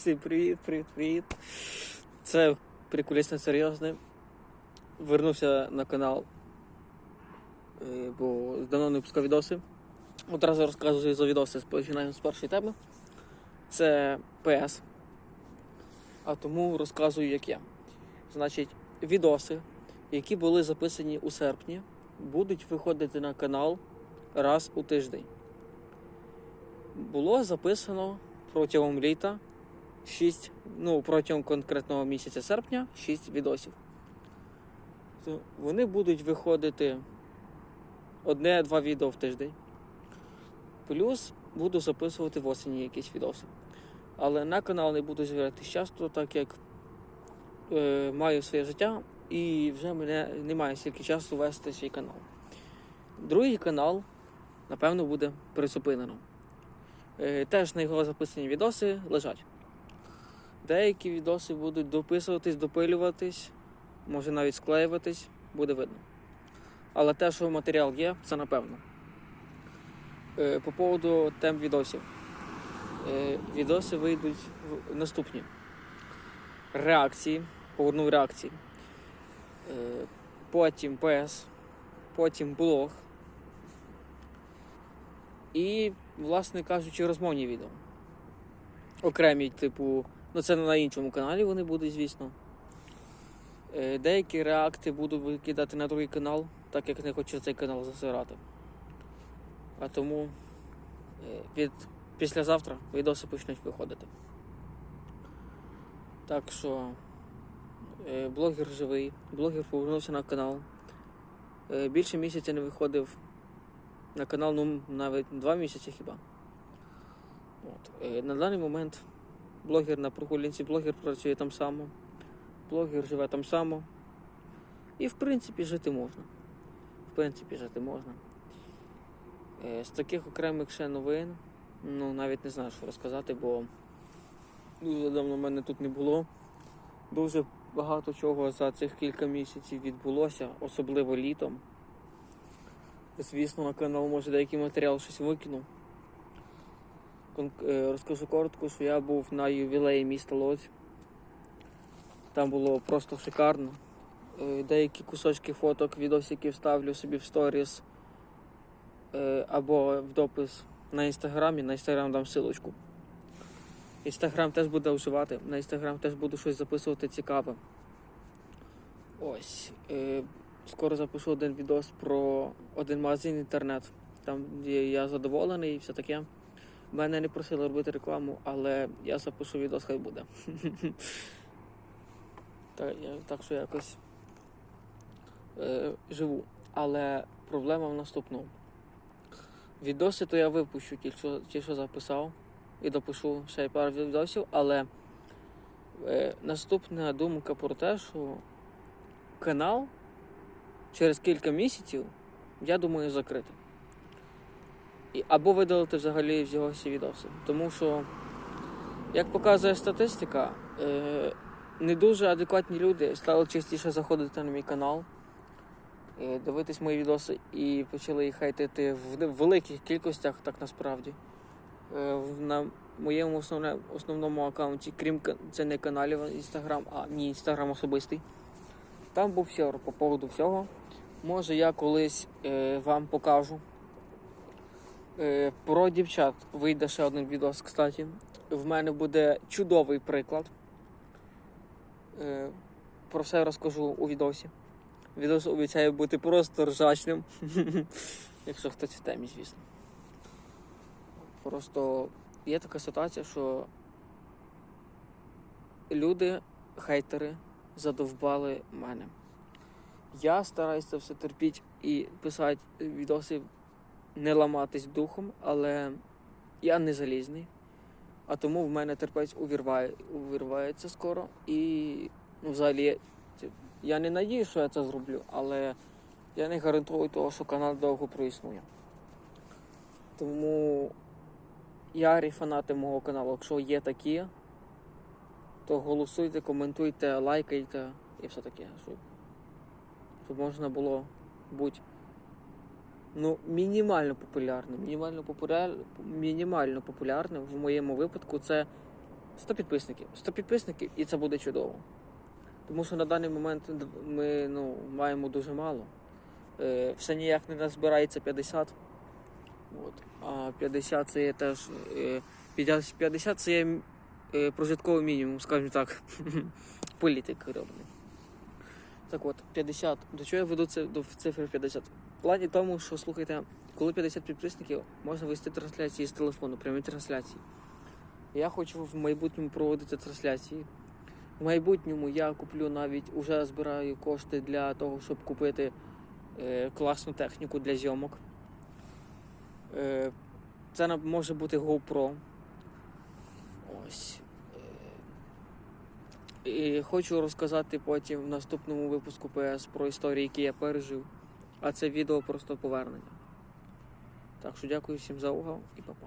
Всім привіт, привіт, привіт. Це прикулісно серйозне. Вернувся на канал, е, бо давно не випускав відоси. Одразу розказую за відоси, починаємо з першої теми. Це ПС. А тому розказую, як є. Значить, відоси, які були записані у серпні, будуть виходити на канал раз у тиждень. Було записано протягом літа 6, ну, протягом конкретного місяця серпня 6 відосів. Вони будуть виходити одне-два відео в тиждень. Плюс буду записувати в осені якісь відоси. Але на канал не буду з'являтися часто, так як е, маю своє життя і вже мене немає стільки часу вести свій канал. Другий канал, напевно, буде призупинено. Е, Теж на його записані відоси лежать. Деякі відоси будуть дописуватись, допилюватись, може навіть склеюватись, буде видно. Але те, що матеріал є, це напевно. Е, По поводу тем відосів. Е, Відоси вийдуть наступні. Реакції, повернув реакції. Е, Потім ПС, потім блог. І, власне кажучи, розмовні відео. Окремі, типу, ну це на іншому каналі вони будуть, звісно. Е, Деякі реакти буду викидати на другий канал, так як не хочу цей канал засирати. А тому е, від післязавтра відоси почнуть виходити. Так що е, блогер живий, блогер повернувся на канал. Більше місяця не виходив на канал, ну навіть два місяці хіба. От. На даний момент блогер на прогулянці, блогер працює там само, блогер живе там само. І в принципі жити можна. В принципі, жити можна. Е, З таких окремих ще новин, ну навіть не знаю, що розказати, бо дуже давно в мене тут не було. Дуже багато чого за цих кілька місяців відбулося, особливо літом. Звісно, на канал може деякий матеріал щось викинув. Е, Розкажу коротко, що я був на ювілеї міста Лодзь. Там було просто шикарно. Е, Деякі кусочки фоток, відосиків ставлю собі в сторіс е, або в допис на інстаграмі. На інстаграм дам силочку. Інстаграм теж буде вживати. На інстаграм теж буду щось записувати цікаве. Ось. Скоро запишу один відос про один магазин інтернет, там де я задоволений і все таке. Мене не просили робити рекламу, але я запишу відос, хай буде. так, я, так що якось е, живу. Але проблема в наступному. Відоси то я випущу, ті, що, ті, що записав, і допишу ще й пару відосів, але е, наступна думка про те, що канал через кілька місяців, я думаю, закрити. Або видалити взагалі з його всі відоси. Тому що, як показує статистика, е, не дуже адекватні люди стали частіше заходити на мій канал, е, дивитись мої відоси і почали їх хейтити в великих кількостях, так насправді. Е, на моєму основне, основному аккаунті, крім це не каналів Інстаграм, а мій інстаграм особистий. Там був сер по поводу всього. Може, я колись е, вам покажу. Е, про дівчат вийде ще один відос, кстати. В мене буде чудовий приклад. Е, про все розкажу у відосі. Відос обіцяє бути просто ржачним. Якщо хтось в темі, звісно. Просто є така ситуація, що люди, хейтери, задовбали мене. Я стараюся все терпіти і писати відоси, не ламатись духом, але я не залізний. А тому в мене терпець увірває, увірвається скоро. І ну, взагалі я, не надію, що я це зроблю, але я не гарантую того, що канал довго проіснує. Тому ярі фанати мого каналу, якщо є такі, то голосуйте, коментуйте, лайкайте і все таке, щоб, щоб можна було бути ну, мінімально популярним. Мінімально, популяр... мінімально популярним в моєму випадку це 100 підписників. 100 підписників і це буде чудово. Тому що на даний момент ми ну, маємо дуже мало. Е, все ніяк не назбирається 50. От. А 50 це є теж. Е, 50 50 це є е, прожитковий мінімум, скажімо так. Політик робний. Так от, 50. До чого я веду це до цифри 50? В плані тому, що слухайте, коли 50 підписників, можна вести трансляції з телефону, прямі трансляції. Я хочу в майбутньому проводити трансляції. В майбутньому я куплю навіть уже збираю кошти для того, щоб купити е, класну техніку для зйомок. Е, це може бути GoPro. Ось. Е, І хочу розказати потім в наступному випуску ПС про історії, які я пережив. А це відео просто повернення. Так що дякую всім за увагу і па-па.